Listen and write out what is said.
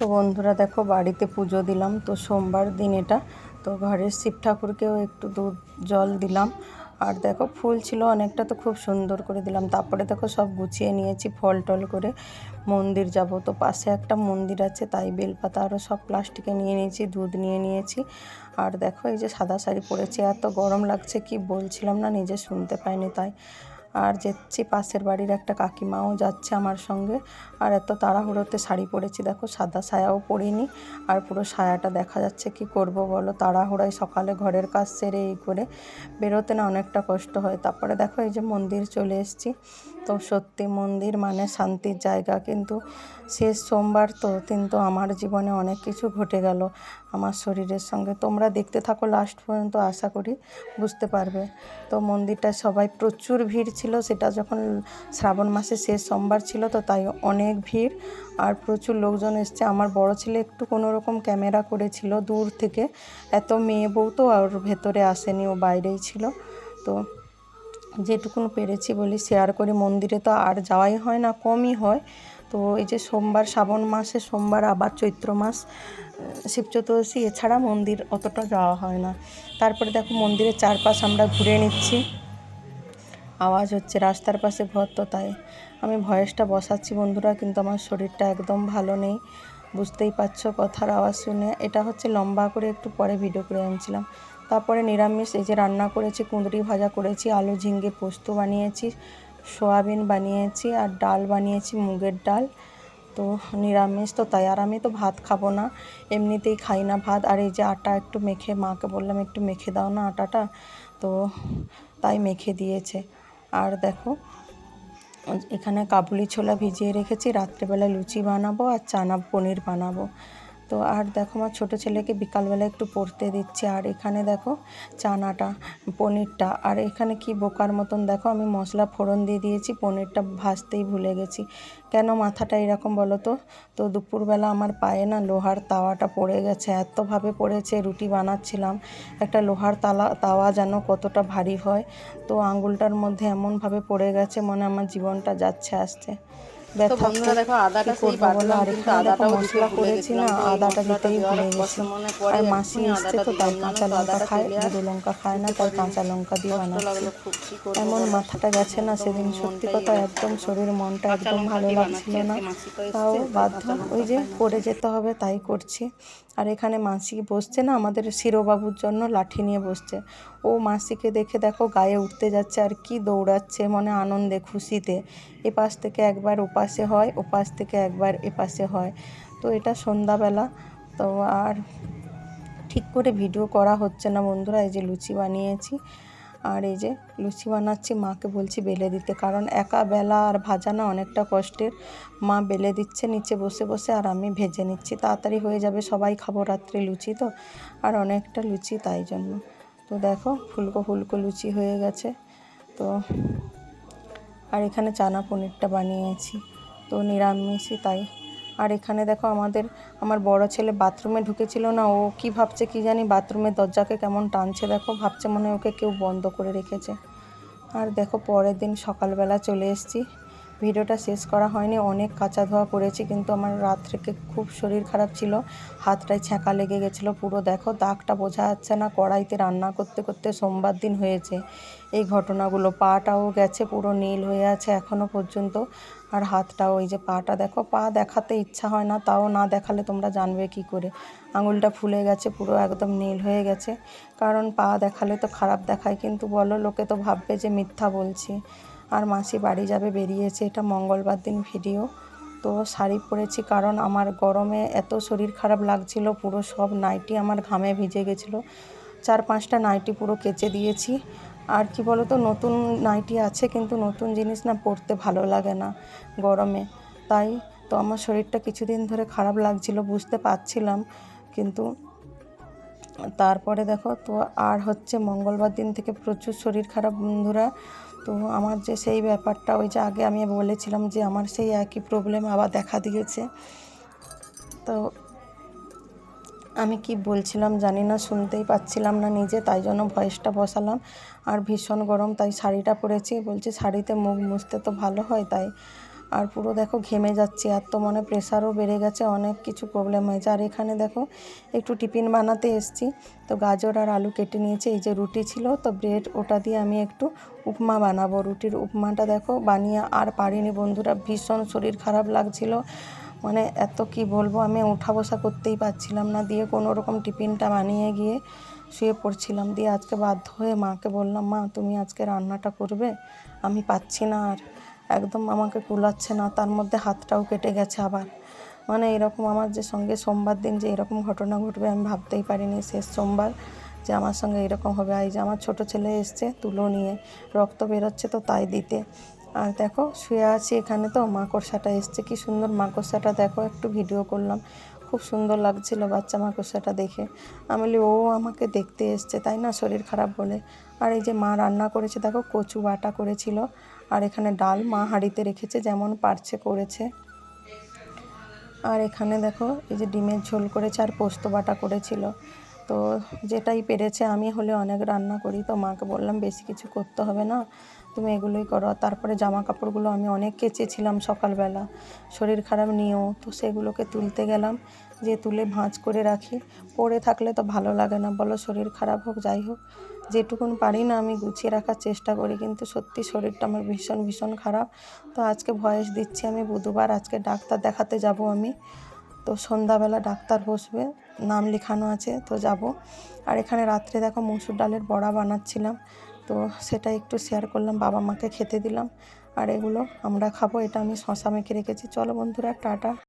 তো বন্ধুরা দেখো বাড়িতে পুজো দিলাম, তো সোমবার দিন এটা। তো ঘরের শিব ঠাকুরকেও একটু দুধ, জল দিলাম। আর দেখো ফুল ছিল অনেকটা, তো খুব সুন্দর করে দিলাম। তারপরে দেখো সব গুছিয়ে নিয়েছি, ফল টল করে মন্দির যাব। তো পাশে একটা মন্দির আছে, তাই বেলপাতা আরও সব প্লাস্টিকে নিয়ে নিয়েছি, দুধ নিয়ে নিয়েছি। আর দেখো এই যে সাদা শাড়ি পরেছি, এত গরম লাগছে, কি বলছিলাম না, নিজে শুনতে পাইনি তাই। আর যাচ্ছি পাশের বাড়ির একটা কাকিমাও যাচ্ছে আমার সঙ্গে। আর এত তাড়াহুড়োতে শাড়ি পরেছি, দেখো সাদা সায়াও পরিনি। আর পুরো সায়াটা দেখা যাচ্ছে, কি করব বলো? তাড়াহুড়ায় সকালে ঘরের কাজ সেরে এই করে বেরোতে না অনেকটা কষ্ট হয়। তারপরে দেখো এই যে মন্দির চলে এসেছি। তো সত্যি মন্দির মানে শান্তির জায়গা। কিন্তু শেষ সোমবার তো কিন্তু আমার জীবনে অনেক কিছু ঘটে গেল আমার শরীরের সঙ্গে। তোমরা দেখতে থাকো লাস্ট পর্যন্ত আশা করি বুঝতে পারবে। তো মন্দিরটা সবাই প্রচুর ভিড় ছিল, সেটা যখন শ্রাবণ মাসে শেষ সোমবার ছিল তো তাই অনেক ভিড়। আর প্রচুর লোকজন এসছে। আমার বড় ছেলে একটু কোনো রকম ক্যামেরা করেছিল দূর থেকে। এত মেয়ে বউ তো আর ভেতরে আসেনি, ও বাইরেই ছিল। তো যেটুকুন পেরেছি বলি শেয়ার করি। মন্দিরে তো আর যাওয়াই হয় না, কমই হয়। তো এই যে সোমবার, শ্রাবণ মাসে, সোমবার, আবার চৈত্র মাস শিব চতুর্দশী, এছাড়া মন্দির অতটা যাওয়া হয় না। তারপরে দেখো মন্দিরের চারপাশ আমরা ঘুরে নিচ্ছি। আওয়াজ হচ্ছে রাস্তার পাশে ঘর, তো তাই আমি ভয়েসটা বসাচ্ছি বন্ধুরা, কিন্তু আমার শরীরটা একদম ভালো নেই। বুঝতেই পারছ কথার আওয়াজ শুনে। এটা হচ্ছে লম্বা করে একটু পরে ভিডিও করে আনছিলাম। তারপরে নিরামিষ, এই যে রান্না করেছি, কুঁদরি ভাজা করেছি, আলু ঝিঙ্গে পোস্ত বানিয়েছি, সোয়াবিন বানিয়েছি আর ডাল বানিয়েছি, মুগের ডাল। তো নিরামিষ, তো তাই। আর আমি তো ভাত খাব না, এমনিতেই খাই না ভাত। আর এই যে আটা একটু মেখে, মাকে বললাম একটু মেখে দাও না আটাটা। তো তাই মেখে দিয়েছে। আর দেখো, এখানে কাবুলি ছোলা ভিজিয়ে রেখেছি রাত্রেবেলা লুচি বানাবো আর চানা পনির বানাবো। তো আর দেখো আমার ছোটো ছেলেকে বিকালবেলা একটু পড়তে দিচ্ছি। আর এখানে দেখো চানাটা, পনিরটা। আর এখানে কি বোকার মতন দেখো আমি মশলা ফোড়ন দিয়ে দিয়েছি, পনিরটা ভাজতেই ভুলে গেছি। কেন মাথাটা এরকম বলো তো? তো দুপুরবেলা আমার পায়ে না লোহার তাওয়াটা পড়ে গেছে, এতভাবে পড়েছে, রুটি বানাচ্ছিলাম। একটা লোহার তালা, তাওয়া যেন কতটা ভারী হয়। তো আঙুলটার মধ্যে এমনভাবে পড়ে গেছে, মনে আমার জীবনটা যাচ্ছে আসছে। মশলা করেছি না আদাটা দিতেই ভুলে গেছি আর মাসি এসছে তো তাই কাঁচা লঙ্কা খায় গুঁড়ো লঙ্কা খায় না তাই কাঁচা লঙ্কা দিয়ে বানাচ্ছি। এমন মাথাটা গেছে না সেদিন সত্যি কথা একদম শরীর মনটা একদম ভালো লাগছিল না। তাও বাধ্য ওই যে করে যেতে হবে তাই করছি। আর এখানে মাসি বসছে না আমাদের শিরোবাবুর জন্য লাঠি নিয়ে বসছে। ও মাসিকে দেখে দেখো গায়ে উঠতে যাচ্ছে আর কি দৌড়াচ্ছে মনে আনন্দে খুশিতে। এপাশ থেকে একবার ওপাশে হয়, ওপাশ থেকে একবার এপাশে হয়। তো এটা সন্ধ্যাবেলা। তো আর ঠিক করে ভিডিও করা হচ্ছে না বন্ধুরা, এই যে লুচি বানিয়েছি। আর এই যে লুচি বানাচ্ছি, মাকে বলছি বেলে দিতে। কারণ একা বেলা আর ভাজা না অনেকটা কষ্টের। মা বেলে দিচ্ছে, নিচে বসে বসে আর আমি ভেজে নিচ্ছি। তাড়াতাড়ি হয়ে যাবে, সবাই খাব রাত্রে লুচি তো। আর অনেকটা লুচি তাই জন্য। তো দেখো, ফুলকো ফুলকো লুচি হয়ে গেছে। তো আর এখানে চানা পনিরটা বানিয়েছি। তো নিরামিষই তাই। আর এখানে দেখো আমাদের, আমার বড় ছেলে বাথরুমে ঢুকেছিল না, ও কি ভাবছে কি জানি বাথরুমের দরজাকে কেমন টানছে, দেখো ভাবছে মনে ওকে কেউ বন্ধ করে রেখেছে। আর দেখো পরের দিন সকালবেলা চলে এসেছি। ভিডিওটা শেষ করা হয়নি, অনেক কাঁচা ধোয়া করেছি কিন্তু আমার রাত থেকে খুব শরীর খারাপ ছিল হাতটায় ছ্যাঁকা লেগে গেছিল পুরো। দেখো, দাগটা বোঝা যাচ্ছে না, কড়াইতে রান্না করতে করতে সোমবার দিন হয়েছে। এই ঘটনাগুলো, পাটাও গেছে, পুরো নীল হয়ে আছে এখনও পর্যন্ত। আর হাতটাও ওই যে পাটা, দেখো, পা দেখাতে ইচ্ছা হয় না, তাও না দেখালে তোমরা জানবে কি করে। আঙুলটা ফুলে গেছে, পুরো একদম নীল হয়ে গেছে। কারণ পা দেখালে তো খারাপ দেখায়, কিন্তু বলো, লোকে তো ভাববে যে মিথ্যা বলছি। আর মাসি বাড়ি যাবে, বেরিয়েছে। এটা মঙ্গলবার দিন ভিডিও তো শাড়ি পরেছি কারণ আমার গরমে এত শরীর খারাপ লাগছিল, পুরো সব নাইটি আমার ঘামে ভিজে গেছিল। চার পাঁচটা নাইটি পুরো কেচে দিয়েছি। আর কি বলো তো নতুন নাইটি আছে কিন্তু নতুন জিনিস না পরতে ভালো লাগে না গরমে। তাই তো আমার শরীরটা কিছুদিন ধরে খারাপ লাগছিল, বুঝতে পারছিলাম। কিন্তু তারপরে দেখো তো, আর হচ্ছে মঙ্গলবার দিন থেকে প্রচুর শরীর খারাপ বন্ধুরা। তো আমার যে সেই ব্যাপারটা, ওই যে আগে আমি বলেছিলাম যে আমার সেই একই প্রবলেম আবার দেখা দিয়েছে। তো আমি কি বলছিলাম জানি না, শুনতেই পাচ্ছিলাম না নিজে, তাই জন্য ভয়েসটা বসালাম। আর ভীষণ গরম, তাই শাড়িটা পরেছি। বলছি শাড়িতে মুখ মুছতে তো ভালো হয়, তাই আর পুরো দেখো ঘেমে যাচ্ছি, আর তো মনে প্রেশারও বেড়ে গেছে, অনেক কিছু প্রবলেম হয়েছে। আর এখানে দেখো একটু টিফিন বানাতে এসছি, তো গাজর আর আলু কেটে নিয়েছে, এই যে রুটি ছিল, তো ব্রেড ওটা দিয়ে আমি একটু উপমা বানাবো। রুটির উপমাটা দেখো বানিয়ে আর পারিনি বন্ধুরা, ভীষণ শরীর খারাপ লাগছিল। মানে এত কি বলব, আমি উঠা বসা করতেই পারছিলাম না, দিয়ে কোনো রকম টিফিনটা বানিয়ে গিয়ে শুয়ে পড়ছিলাম। দিয়ে আজকে বাধ্য হয়ে মাকে বললাম, মা, তুমি আজকে রান্নাটা করবে? আমি পাচ্ছি না আর। একদম আমাকে কুলাচ্ছে না, তার মধ্যে হাতটাও কেটে গেছে আবার। মানে এরকম আমার যে সঙ্গে সোমবার দিন যে এরকম ঘটনা ঘটবে আমি ভাবতেই পারিনি, শেষ সোমবার যে আমার সঙ্গে এরকম হবে। এই যে আমার ছোট ছেলে এসছে তুলো নিয়ে, রক্ত বেরোচ্ছে তো তাই দিতে। আর দেখো, শুয়ে আছি এখানে তো, মাকড়সাটা এসছে, কি সুন্দর মাকড়সাটা। দেখো, একটু ভিডিও করলাম, খুব সুন্দর লাগছিল বাচ্চা মাকড়সাটা দেখে। আমি বলি, ও আমাকে দেখতে এসছে, তাই না? শরীর খারাপ বলে। আর এই যে মা রান্না করেছে, দেখো, কচু বাটা করেছিল। আর এখানে ডাল মা হাঁড়িতে রেখেছে, যেমন পারছে করেছে। আর এখানে দেখো, এই যে ডিমের ঝোল করেছে আর পোস্ত বাটা করেছিল। তো যেটাই পেরেছে আমি হলে অনেক রান্না করি। তো মাকে বললাম, বেশি কিছু করতে হবে না, তুমি এগুলোই করো। তারপরে জামা কাপড়গুলো আমি অনেক কেচেছিলাম সকালবেলা, শরীর খারাপ নিয়েও। তো সেগুলোকে তুলতে গেলাম, যে তুলে ভাঁজ করে রাখি। পরে থাকলে তো ভালো লাগে না, বলো শরীর খারাপ হোক, যাই হোক। যেটুকুন পারি না আমি গুছিয়ে রাখার চেষ্টা করি, কিন্তু সত্যি শরীরটা আমার ভীষণ ভীষণ খারাপ। তো আজকে ভয়েস দিচ্ছি আমি, বুধবার আজকে ডাক্তার দেখাতে যাব আমি। তো সন্ধ্যাবেলা ডাক্তার বসবে, নাম লেখানো আছে, তো যাব। আর এখানে রাত্রে দেখো মসুর ডালের বড়া বানাচ্ছিলাম, তো সেটা একটু শেয়ার করলাম, বাবা মাকে খেতে দিলাম। আর এগুলো আমরা খাব, এটা আমি শশা মেখে রেখেছি। চলো বন্ধুরা, টাটা।